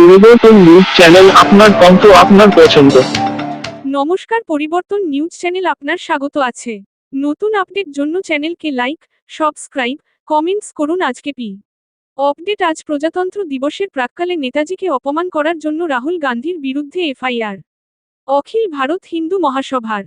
পরিবর্তন news channel আপনার কণ্ঠ আপনার পছন্দ। নমস্কার, পরিবর্তন নিউজ চ্যানেল আপনার স্বাগত আছে। নতুন আপডেট জন্য চ্যানেলকে লাইক সাবস্ক্রাইব কমেন্টস করুন আজকে পি। আপডেট আজ প্রজাতন্ত্র দিবসের প্রাক্কালে নেতাজিকে অপমান করার জন্য রাহুল গান্ধীর বিরুদ্ধে এফআইআর। অখিল ভারত হিন্দু মহাসভার।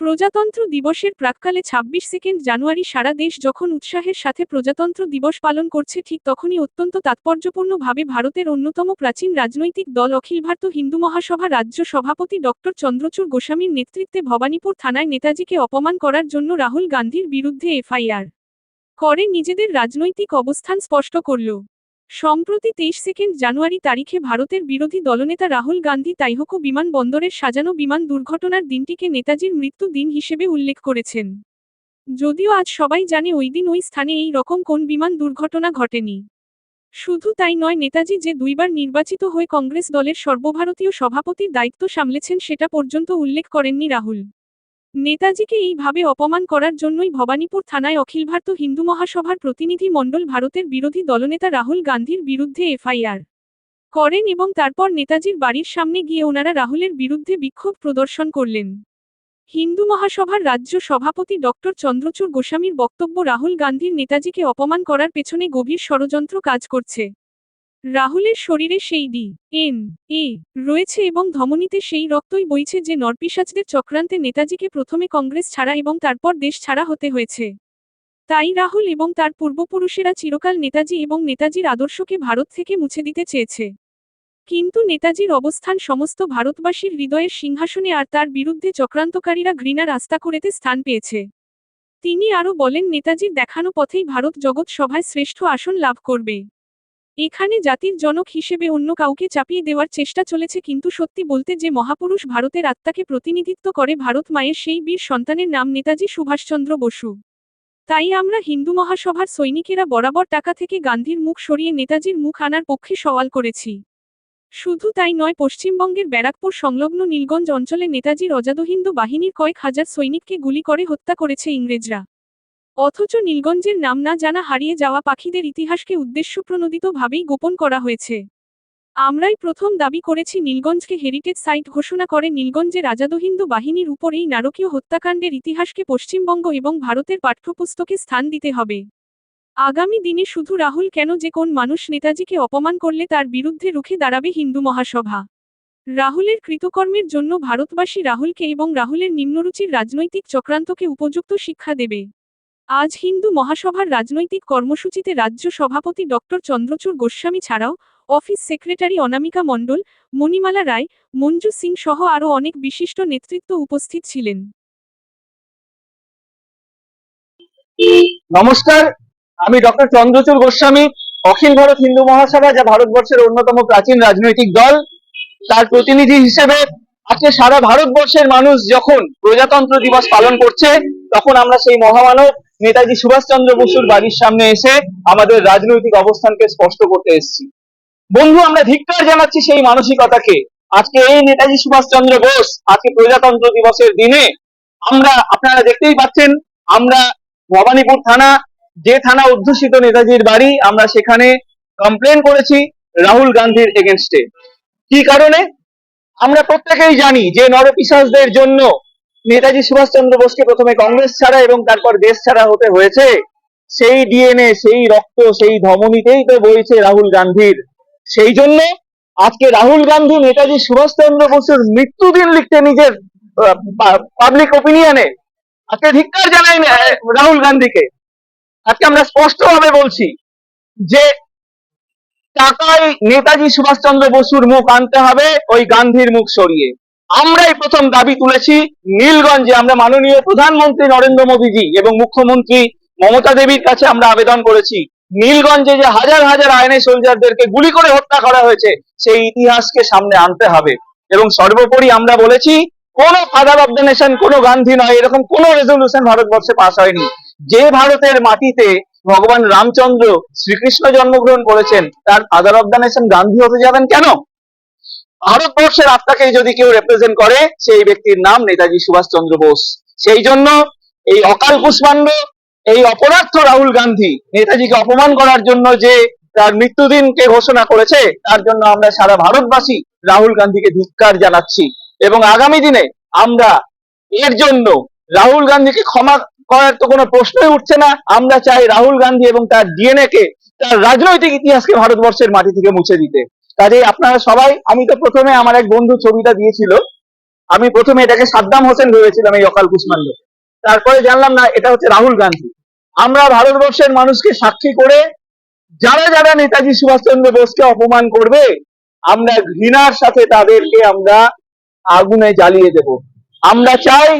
প্রজাতন্ত্র দিবসের প্রাক্কালে ২৬ সেকেন্ড জানুয়ারি সারা দেশ যখন উৎসাহের সাথে প্রজাতন্ত্র দিবস পালন করছে, ঠিক তখনই অত্যন্ত তাৎপর্যপূর্ণভাবে ভারতের অন্যতম প্রাচীন রাজনৈতিক দল অখিল ভারত হিন্দু মহাসভা রাজ্য সভাপতি ডক্টর চন্দ্রচূড় গোস্বামীর নেতৃত্বে ভবানীপুর থানায় নেতাজিকে অপমান করার জন্য রাহুল গান্ধীর বিরুদ্ধে এফআইআর করে, নিজেদের রাজনৈতিক অবস্থান স্পষ্ট করল। সম্প্রতি তেইশ সেকেন্ড জানুয়ারি তারিখে ভারতের বিরোধী দলনেতা রাহুল গান্ধী তাইহকু বিমানবন্দরের সাজানো বিমান দুর্ঘটনার দিনটিকে নেতাজির মৃত্যু দিন হিসেবে উল্লেখ করেছেন। যদিও আজ সবাই জানে ওই দিন ওই স্থানে এই রকম কোন বিমান দুর্ঘটনা ঘটেনি। শুধু তাই নয়, নেতাজি যে দুইবার নির্বাচিত হয়ে কংগ্রেস দলের সর্বভারতীয় সভাপতির দায়িত্ব সামলেছেন সেটা পর্যন্ত উল্লেখ করেননি রাহুল। নেতাজিকে এইভাবে অপমান করার জন্যই ভবানীপুর থানায় অখিল ভারত হিন্দু মহাসভার প্রতিনিধি মণ্ডল ভারতের বিরোধী দলনেতা রাহুল গান্ধীর বিরুদ্ধে এফআইআর করেন এবং তারপর নেতাজির বাড়ির সামনে গিয়ে ওনারা রাহুলের বিরুদ্ধে বিক্ষোভ প্রদর্শন করলেন। হিন্দু মহাসভার রাজ্য সভাপতি ডক্টর চন্দ্রচূড় গোস্বামীর বক্তব্য রাহুল গান্ধীর নেতাজিকে অপমান করার পেছনে গভীর ষড়যন্ত্র কাজ করছে। রাহুলের শরীরে সেই ডি, এন, এ রয়েছে এবং ধমনীতে সেই রক্তই বইছে যে নরপিসাচদের চক্রান্তে নেতাজিকে প্রথমে কংগ্রেস ছাড়া এবং তারপর দেশ ছাড়া হতে হয়েছে। তাই রাহুল এবং তার পূর্বপুরুষেরা চিরকাল নেতাজি এবং নেতাজির আদর্শকে ভারত থেকে মুছে দিতে চেয়েছে। কিন্তু নেতাজির অবস্থান সমস্ত ভারতবাসীর হৃদয়ের সিংহাসনে আর তার বিরুদ্ধে চক্রান্তকারীরা ঘৃণা রাস্তা করেতে স্থান পেয়েছে। তিনি আরও বলেন, নেতাজির দেখানো পথেই ভারত জগৎ সভায় শ্রেষ্ঠ আসন লাভ করবে। এখানে জাতির জনক হিসেবে অন্য কাউকে চাপিয়ে দেওয়ার চেষ্টা চলেছে, কিন্তু সত্যি বলতে যে মহাপুরুষ ভারতের আত্মাকে প্রতিনিধিত্ব করে ভারত মায়ের সেই বীর সন্তানের নাম নেতাজি সুভাষচন্দ্র বসু। তাই আমরা হিন্দু মহাসভার সৈনিকেরা বরাবর টাকা থেকে গান্ধীর মুখ সরিয়ে নেতাজির মুখ আনার পক্ষে সওয়াল করেছি। শুধু তাই নয়, পশ্চিমবঙ্গের ব্যারাকপুর সংলগ্ন নীলগঞ্জ অঞ্চলে নেতাজির অজাদহিন্দু বাহিনীর কয়েক হাজার সৈনিককে গুলি করে হত্যা করেছে ইংরেজরা। অথচ নীলগঞ্জের নাম না জানা হারিয়ে যাওয়া পাখিদের ইতিহাসকে উদ্দেশ্যপ্রণোদিতভাবেই গোপন করা হয়েছে। আমরাই প্রথম দাবি করেছি নীলগঞ্জকে হেরিটেজ সাইট ঘোষণা করে নীলগঞ্জের আজাদহিন্দু বাহিনীর উপর এই নারকীয় হত্যাকাণ্ডের ইতিহাসকে পশ্চিমবঙ্গ এবং ভারতের পাঠ্যপুস্তকে স্থান দিতে হবে। আগামী দিনে শুধু রাহুল কেন যে কোন মানুষ নেতাজিকে অপমান করলে তার বিরুদ্ধে রুখে দাঁড়াবে হিন্দু মহাসভা। রাহুলের কৃতকর্মের জন্য ভারতবাসী রাহুলকে এবং রাহুলের নিম্নরুচির রাজনৈতিক চক্রান্তকে উপযুক্ত শিক্ষা দেবে। আজ হিন্দু মহাসভার রাজনৈতিক কর্মসূচিতে রাজ্য সভাপতি ডক্টর চন্দ্রচূড় গোস্বামী ছাড়াও অফিস সেক্রেটারি অনামিকা মণ্ডল, মণিমালা রায়, মঞ্জু সিং সহ আরও অনেক বিশিষ্ট নেতৃত্ব উপস্থিত ছিলেন। নমস্কার, আমি ডক্টর চন্দ্রচূড় গোস্বামী, অখিল ভারত হিন্দু মহাসভা, যা ভারতবর্ষের অন্যতম প্রাচীন রাজনৈতিক দল। তার প্রতিনিধি হিসেবে আজকে সারা ভারতবর্ষের মানুষ যখন প্রজাতন্ত্র দিবস পালন করছে, তখন আমরা সেই মহামানব নেতাজি সুভাষচন্দ্র বসুর বাড়ির সামনে এসে আমাদের রাজনৈতিক অবস্থানকে স্পষ্ট করতে এসেছি। বন্ধু, আমরা ধিক্কার জানাচ্ছি সেই মানসিকতাকে। আজকে এই নেতাজি সুভাষচন্দ্র বোস আজকে প্রজাতন্ত্র দিবসের দিনে আমরা, আপনারা দেখতেই পাচ্ছেন, আমরা ভবানীপুর থানা, যে থানা অধ্যুষিত নেতাজির বাড়ি, আমরা সেখানে কমপ্লেন করেছি রাহুল গান্ধীর এগেনস্টে কি কারণে? আমরা প্রত্যেকেই জানি যে নরপিসাসদের জন্য নেতাজি সুভাষচন্দ্র বোসকে প্রথমে কংগ্রেস ছাড়া এবং তারপর দেশ ছাড়া হতে হয়েছে। সেই ডিএনএ, সেই রক্ত, সেই ধমনীতেই তো বইছে রাহুল গান্ধীর। সেই জন্য আজকে রাহুল গান্ধী নেতাজি সুভাষচন্দ্র বসুর মৃত্যুদিন লিখতে নিজের পাবলিক ওপিনিয়নে আজকে ধিক্কার জানাই রাহুল গান্ধীকে। আজকে আমরা স্পষ্টভাবে বলছি যে টাকায় নেতাজি সুভাষচন্দ্র বসুর মুখ আনতে হবে, ওই গান্ধীর মুখ সরিয়ে। আমরাই প্রথম দাবি তুলেছি নীলগঞ্জে আমরা মাননীয় প্রধানমন্ত্রী নরেন্দ্র মোদীজি এবং মুখ্যমন্ত্রী মমতা দেবীর কাছে আমরা আবেদন করেছি। নীলগঞ্জে যে হাজার হাজার আইনে সোলজারদেরকে গুলি করে হত্যা করা হয়েছে, সেই ইতিহাসকে সামনে আনতে হবে। এবং সর্বোপরি আমরা বলেছি, কোন ফাদার অব দ্য নেশন কোন গান্ধী নয়, এরকম কোন রেজলিউশন ভারতবর্ষে পাশ হয়নি। যে ভারতের মাটিতে ভগবান রামচন্দ্র শ্রীকৃষ্ণ জন্মগ্রহণ করেছেন, তার father of the nation Gandhi হতে যাবেন কেন? ভারতবর্ষের আত্মাকে যদি কেউ রিপ্রেজেন্ট করে, সেই ব্যক্তির নাম নেতাজি সুভাষচন্দ্র বোস। সেই জন্য এই অকাল কুষ্মাণ্ড, এই অপরার্থ রাহুল গান্ধী নেতাজিকে অপমান করার জন্য যে তার মৃত্যুদিনকে ঘোষণা করেছে, তার জন্য আমরা সারা ভারতবাসী রাহুল গান্ধীকে ধিক্কার জানাচ্ছি। এবং আগামী দিনে আমরা এর জন্য রাহুল গান্ধীকে ক্ষমা করার তো কোনো প্রশ্নই উঠছে না। আমরা চাই রাহুল গান্ধী এবং তার ডিএনএ কে তার রাজনৈতিক ইতিহাসকে ভারতবর্ষের মাটি থেকে মুছে দিতে। কাজেই আপনারা সবাই, আমি তো প্রথমে আমার এক বন্ধু ছবিটা দিয়েছিল। আমি প্রথমে এটাকে সাদ্দাম হোসেন ভেবেছিলাম এই অকাল কুষ্মাণ্ড। তারপরে জানলাম, না, এটা হচ্ছে রাহুল গান্ধী। আমরা ভারতবর্ষের মানুষকে সাক্ষী করে যারা যারা নেতাজি সুভাষচন্দ্র বোসকে অপমান করবে, আমরা ঘৃণার সাথে তাদেরকে আমরা আগুনে জ্বালিয়ে দেব। আমরা চাই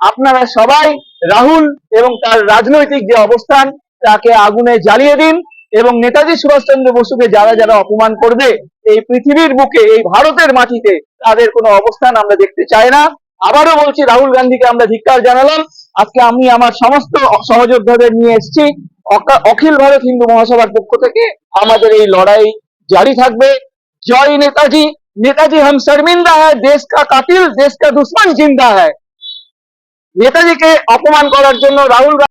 আপনারা সবাই রাহুল এবং তার রাজনৈতিক যে অবস্থান, তাকে আগুনে জ্বালিয়ে দিন এবং নেতাজি সুভাষচন্দ্র বসুকে যারা যারা অপমান করবে এই পৃথিবীর বুকে, এই ভারতের মাটিতে তাদের কোনো অবস্থান আমরা দেখতে চাই না। আবারও বলছি, রাহুল গান্ধীকে আমরা ধিক্কার জানালাম। আজকে আমি আমার সমস্ত সহযোদ্ধাদের নিয়ে এসেছি। অখিল ভারত হিন্দু মহাসভার পক্ষ থেকে আমাদের এই লড়াই জারি থাকবে। জয় নেতাজি নেতাজি হাম শর্মিন্দা হ্যাঁ দেশ কা কাতিল, দেশ কা দুশ্মন জিন্দা হ্যাঁ নেতাজিকে অপমান করার জন্য রাহুল